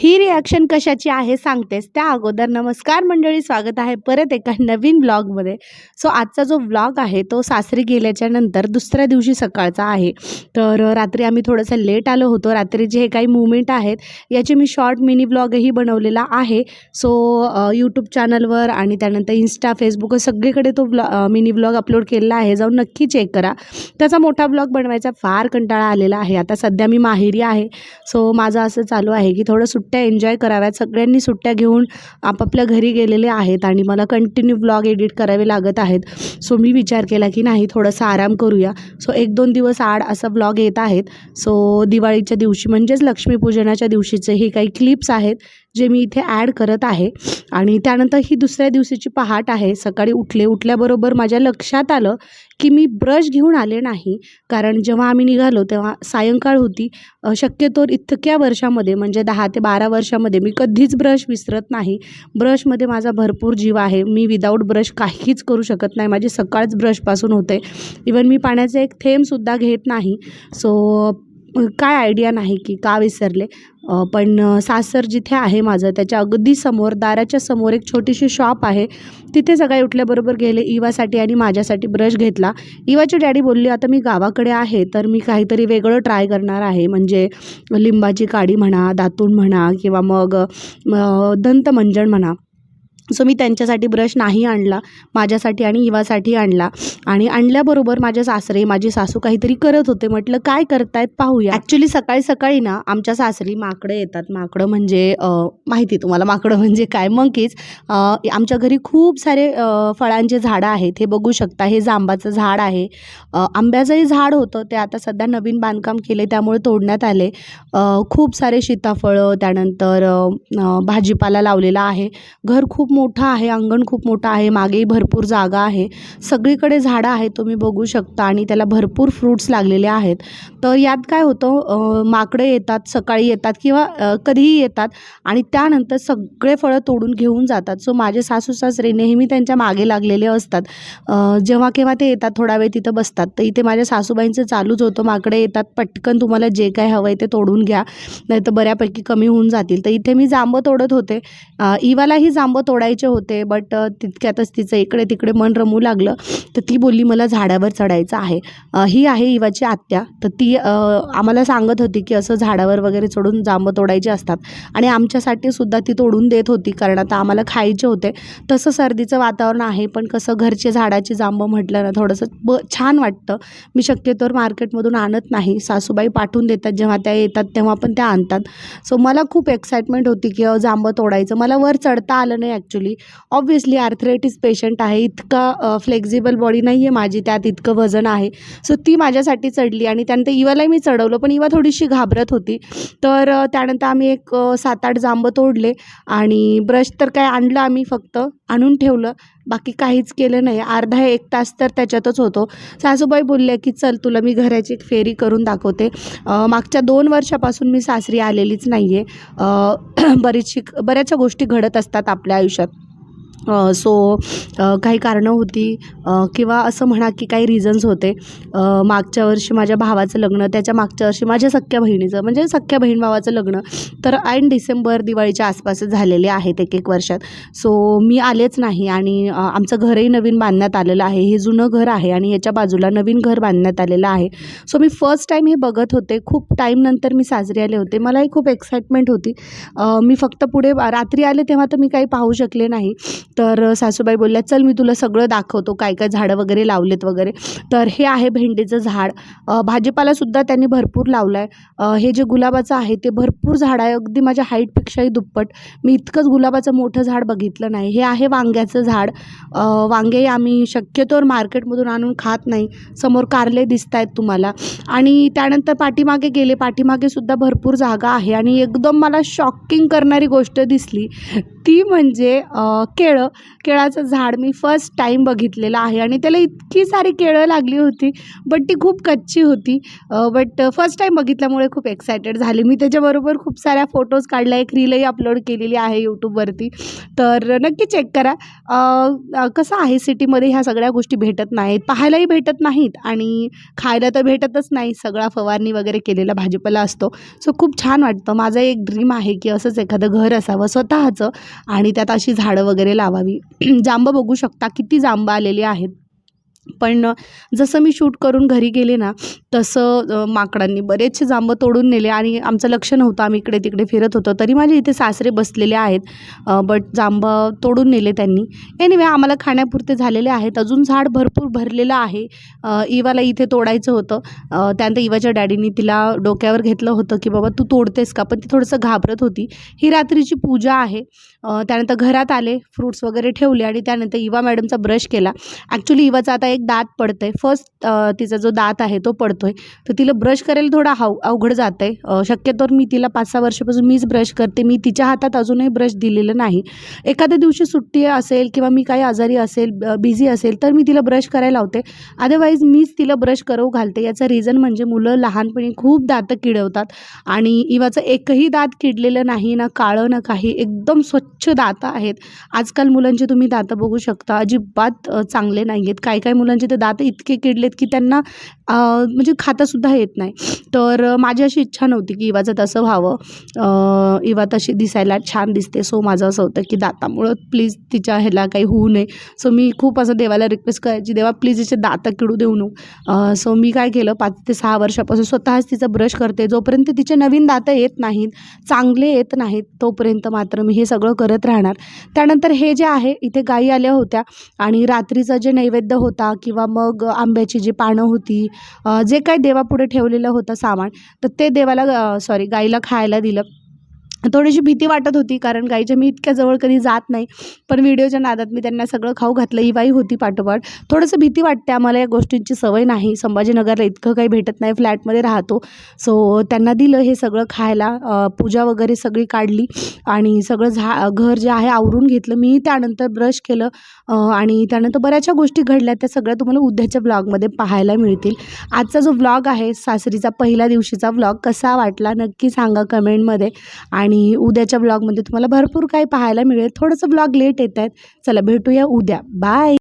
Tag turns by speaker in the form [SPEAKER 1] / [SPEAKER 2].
[SPEAKER 1] ही reaction कशाची आहे सांगतेस. त्या अगोदर नमस्कार मंडळी स्वागत आहे परत एका नवीन ब्लॉगमध्ये सो आजचा जो ब्लॉग आहे तो सासरी गेल्याच्यानंतर दुसऱ्या दिवशी सकाळचा आहे. तर रात्री आम्ही थोडंसं लेट आलो होतो. रात्री जे हे काही मुवमेंट आहेत याचे मी शॉर्ट मिनी ब्लॉगही बनवलेला आहे. सो यूट्यूब चॅनलवर आणि त्यानंतर इन्स्टा फेसबुक सगळीकडे तो ब्लॉ मिनी ब्लॉग अपलोड केलेला आहे. जाऊन नक्की चेक करा. त्याचा मोठा ब्लॉग बनवायचा फार कंटाळा आलेला आहे. आता सध्या मी माहेरी आहे. सो माझं असं चालू आहे की थोडं सुट्ट्या एन्जॉय कराव्यात. सगळ्यांनी सुट्ट्या घेऊन आपापल्या घरी गेलेले आहेत आणि मला कंटिन्यू ब्लॉग एडिट करावे लागत आहेत. सो मी विचार केला की नाही थोडासा आराम करूया. सो एक दोन दिवस आड असा ब्लॉग येत आहेत. सो दिवाळीच्या दिवशी म्हणजेच लक्ष्मीपूजनाच्या दिवशीचे हे काही क्लिप्स आहेत. जे मी इथे ॲड करत आहे. आणि त्यानंतर ही दुसऱ्या दिवशीची पहाट आहे. सकाळी उठले उठल्याबरोबर माझ्या लक्षात आलं की मी ब्रश घेऊन आले नाही. कारण जेव्हा आम्ही निघालो तेव्हा सायंकाळ होती. शक्यतो इतक्या वर्षामध्ये म्हणजे दहा ते बारा वर्षामध्ये मी कधीच ब्रश विसरत नाही. ब्रशमध्ये माझा भरपूर जीव आहे. मी विदाऊट ब्रश काहीच करू शकत नाही. माझी सकाळच ब्रशपासून होते. इवन मी पाण्याचे एक थेंबसुद्धा घेत नाही. सो काय आयडिया नाही की का विसरले? पण सासर जिथे आहे माझं त्याच्या अगदी समोर दाराच्या समोर एक छोटीशी शॉप आहे. तिथे सकाळी उठल्याबरोबर गेले इवासाठी आणि माझ्यासाठी ब्रश घेतला. इवाची डॅडी बोलली आता मी गावाकडे आहे तर मी काहीतरी वेगळं ट्राय करणार आहे. म्हणजे लिंबाची काडी म्हणा दातून म्हणा किंवा मग दंतमंजन म्हणा. सो मी त्यांच्यासाठी ब्रश नाही आणला माझ्यासाठी आणि इवासाठी आणला. आणि आणल्याबरोबर माझ्या सासरे माझी सासू काहीतरी करत होते. म्हटलं काय करतायत? पाहूया. ॲक्च्युली सकाळी सकाळी ना आमच्या सासरी माकडं येतात. माकडं म्हणजे माहिती आहे तुम्हाला माकडं म्हणजे काय? मंकीज आमच्या घरी खूप सारे फळांचे झाडं आहेत. हे बघू शकता हे जांबाचं झाड आहे. आंब्याचंही झाड होतं. ते आता सध्या नवीन बांधकाम केले त्यामुळे तोडण्यात आले. खूप सारे सीताफळं त्यानंतर भाजीपाला लावलेला आहे. घर खूप मोठं आहे अंगण खूप मोठं आहे मागेही भरपूर जागा आहे. सगळीकडे झाडं आहेत तुम्ही बघू शकता. आणि त्याला भरपूर फ्रूट्स लागलेले आहेत. तर यात काय होतं माकडे माकडं येतात सकाळी येतात किंवा कधीही येतात आणि त्यानंतर सगळे फळं तोडून घेऊन जातात. सो माझे सासू सासरे नेहमी त्यांच्या मागे लागलेले असतात. जेव्हा केव्हा ते येतात थोडा वेळ तिथं बसतात. तर इथे माझ्या सासूबाईंचं चालूच होतं. माकडे येतात पटकन तुम्हाला जे काय हवं आहे ते तोडून घ्या. नाही तर बऱ्यापैकी कमी होऊन जातील. तर इथे मी जांबं तोडत होते. इवालाही जांबं तोडायचे होते बट तितक्यातच तिचं इकडे तिकडे मन रमू लागलं. तर ती बोलली मला झाडावर चढायचं आहे. ही आहे इवाची आत्या. तर ती आम्हाला सांगत होती की असं झाडावर वगैरे चढून जांब तोडायचे असतात. आणि आमच्यासाठी सुद्धा ती तोडून देत होती कारण आता आम्हाला खायचे होते. तसं सर्दीचं वातावरण आहे पण कसं घरचे झाडाची जांब म्हटलं ना थोडंसं ब छान वाटतं. मी शक्यतोवर मार्केटमधून आणत नाही. सासूबाई पाठवून देतात जेव्हा त्या येतात तेव्हा पण त्या आणतात. सो मला खूप एक्साइटमेंट होती की जांब तोडायचं. मला वर चढता आलं नाही ॲक्च्युली ऑब्व्हियसली आर्थरायटिस पेशंट आहे इतका फ्लेक्झिबल बॉडी नाही आहे माझी त्यात इतकं वजन आहे. सो ती माझ्यासाठी चढली आणि त्यानंतर इवालाही मी चढवलं पण इवा थोडीशी घाबरत होती. तर त्यानंतर आम्ही एक सात आठ जांब तोडले आणि ब्रश तर काय आणलं आम्ही फक्त आणून ठेवलं. बाकी काहीच केलं नाही. अर्धा एक तास तर त्याच्यातच होतो. सासूबाई बोलल्या की चल तुला मी घराची एक फेरी करून दाखवते. मागच्या दोन वर्षापासून मी सासरी आलेलीच नाही आहे बरीचशी बऱ्याचशा गोष्टी घडत असतात आपल्या आयुष्यात. सो काही कारणं होती किंवा असं म्हणा की काही रिझन्स होते. मागच्या वर्षी माझ्या भावाचं लग्न त्याच्या मागच्या वर्षी माझ्या सख्ख्या बहिणीचं म्हणजे सख्ख्या बहीण भावाचं लग्न तर ऐन डिसेंबर दिवाळीच्या आसपासच झालेले आहेत एक एक वर्षात. सो मी आलेच नाही आणि आमचं घरही नवीन बांधण्यात आलेलं आहे. हे जुनं घर आहे आणि याच्या बाजूला नवीन घर बांधण्यात आलेलं आहे. सो मी फर्स्ट टाईम हे बघत होते. खूप टाईम नंतर मी साजरी आले होते. मलाही खूप एक्साइटमेंट होती. मी फक्त पुढे रात्री आले तेव्हा तर मी काही पाहू शकले नाही. तर सासूबाई बोलल्या चल मी तुला सगळं दाखवतो. काय काय झाडं वगैरे लावलेत वगैरे. तर हे आहे भेंडीचं झाड. भाजीपालासुद्धा त्यांनी भरपूर लावला आहे हे जे गुलाबाचं आहे ते भरपूर झाड आहे. अगदी माझ्या हाईटपेक्षाही दुप्पट. मी इतकंच गुलाबाचं मोठं झाड बघितलं नाही. हे आहे वांग्याचं झाड. वांगेही वांगे आम्ही शक्यतोवर मार्केटमधून आणून खात नाही. समोर कारले दिसत आहेत तुम्हाला. आणि त्यानंतर पाठीमागे गेले. पाठीमागे सुद्धा भरपूर जागा आहे. आणि एकदम मला शॉकिंग करणारी गोष्ट दिसली ती म्हणजे केळं. केळं केळाचं झाड मी फर्स्ट टाईम बघितलेलं आहे. आणि त्याला इतकी सारी केळं लागली होती बट ती खूप कच्ची होती. बट फर्स्ट टाईम बघितल्यामुळे खूप एक्सायटेड झाली. मी त्याच्याबरोबर खूप साऱ्या फोटोज काढल्या एक रीलही अपलोड केलेली आहे यूट्यूबवरती तर नक्की चेक करा. कसं आहे सिटीमध्ये ह्या सगळ्या गोष्टी भेटत नाहीत पाहायलाही भेटत नाहीत आणि खायला तर भेटतच नाही. सगळा फवारणी वगैरे केलेला भाजीपाला असतो. सो खूप छान वाटतं. माझं एक ड्रीम आहे की असंच एखादं घर असावं स्वतःचं आणि त्यात अशी झाडं वगैरे लावावी. जांब बघू शकता किती जांब आलेली आहेत. पण जसं मी शूट करून घरी गेले ना तसं माकडांनी बरेचसे जांबं तोडून नेले आणि आमचं लक्ष नव्हतं. आम्ही इकडे तिकडे फिरत होतो. तरी माझे इथे सासरे बसलेले आहेत बट जांबं तोडून नेले त्यांनी. एनिवे आम्हाला खाण्यापुरते झालेले आहेत. अजून झाड भरपूर भरलेलं आहे. इवाला इथे तोडायचं होतं. त्यानंतर इवाच्या डॅडीनी तिला डोक्यावर घेतलं होतं की बाबा तू तोडतेस का? पण ती थोडंसं घाबरत होती. ही रात्रीची पूजा आहे. त्यानंतर घरात आले फ्रूट्स वगैरे ठेवले आणि त्यानंतर इवा मॅडमचा ब्रश केला. ॲक्च्युली इवाचा आता एक दात पडतं आहे फर्स्ट तिचा जो दात आहे तो पडतो आहे तर तिला ब्रश करायला थोडा हाव अवघड जातं आहे शक्यतोवर मी तिला पाच सहा वर्षापासून मीच ब्रश करते. मी तिच्या हातात अजूनही ब्रश दिलेलं नाही. एखाद्या दिवशी सुट्टी असेल किंवा मी काही आजारी असेल बिझी असेल तर मी तिला ब्रश करायला लावते. अदरवाईज मीच तिला ब्रश करू घालते. याचं रिझन म्हणजे मुलं लहानपणी खूप दातं किडवतात. आणि इवाचं एकही दात किडलेलं नाही ना काळं ना काही एकदम स्वच्छ दातं आहेत. आजकाल मुलांचे तुम्ही दातं बघू शकता. अजिबात चांगले नाही आहेत काय काय मुलं मुलांचे ते दात इतके किडलेत की त्यांना म्हणजे खातासुद्धा येत नाही. तर माझी अशी इच्छा नव्हती की इवाचं तसं व्हावं. इवा तशी दिसायला छान दिसते. सो माझं असं होतं की दातामुळं प्लीज तिच्या ह्याला काही होऊ नये. सो मी खूप असं देवाला रिक्वेस्ट करायची देवा प्लीज तिचे दातं किडू देऊ नको. सो मी काय केलं पाच ते सहा वर्षापासून स्वतःच तिचा ब्रश करते. जोपर्यंत तिचे नवीन दातं येत नाहीत चांगले येत नाहीत तोपर्यंत मात्र मी हे सगळं करत राहणार. त्यानंतर हे जे आहे इथे गायी आल्या होत्या. आणि रात्रीचा जे नैवेद्य होता किंवा मग आंब्याची जी पानं होती जे काही देवापुढे ठेवलेलं होतं सामान तर ते देवाला सॉरी गाईला खायला दिलं. थोडीशी भीती वाटत होती कारण गाईच्या मी इतक्या जवळ कधी जात नाही पण व्हिडिओच्या नादात मी त्यांना सगळं खाऊ घातलं इवाई होती पाठोपाठ. थोडंसं भीती वाटते आम्हाला या गोष्टींची सवय नाही. संभाजीनगरला इतकं काही भेटत नाही फ्लॅटमध्ये राहतो. सो त्यांना दिलं हे सगळं खायला पूजा वगैरे सगळी काढली आणि सगळं झा घर जे आहे आवरून घेतलं. मी त्यानंतर ब्रश केलं आणि त्यानंतर बऱ्याचशा गोष्टी घडल्या. त्या सगळ्या तुम्हाला उद्याच्या ब्लॉगमध्ये पाहायला मिळतील. आजचा जो ब्लॉग आहे सासरीचा पहिल्या दिवशीचा ब्लॉग कसा वाटला नक्की सांगा कमेंटमध्ये. आणि आणि उद्याच्या ब्लॉगमध्ये तुम्हाला भरपूर काही पाहायला मिळेल. थोडंसं ब्लॉग लेट येत आहेत. चला भेटूया उद्या. बाय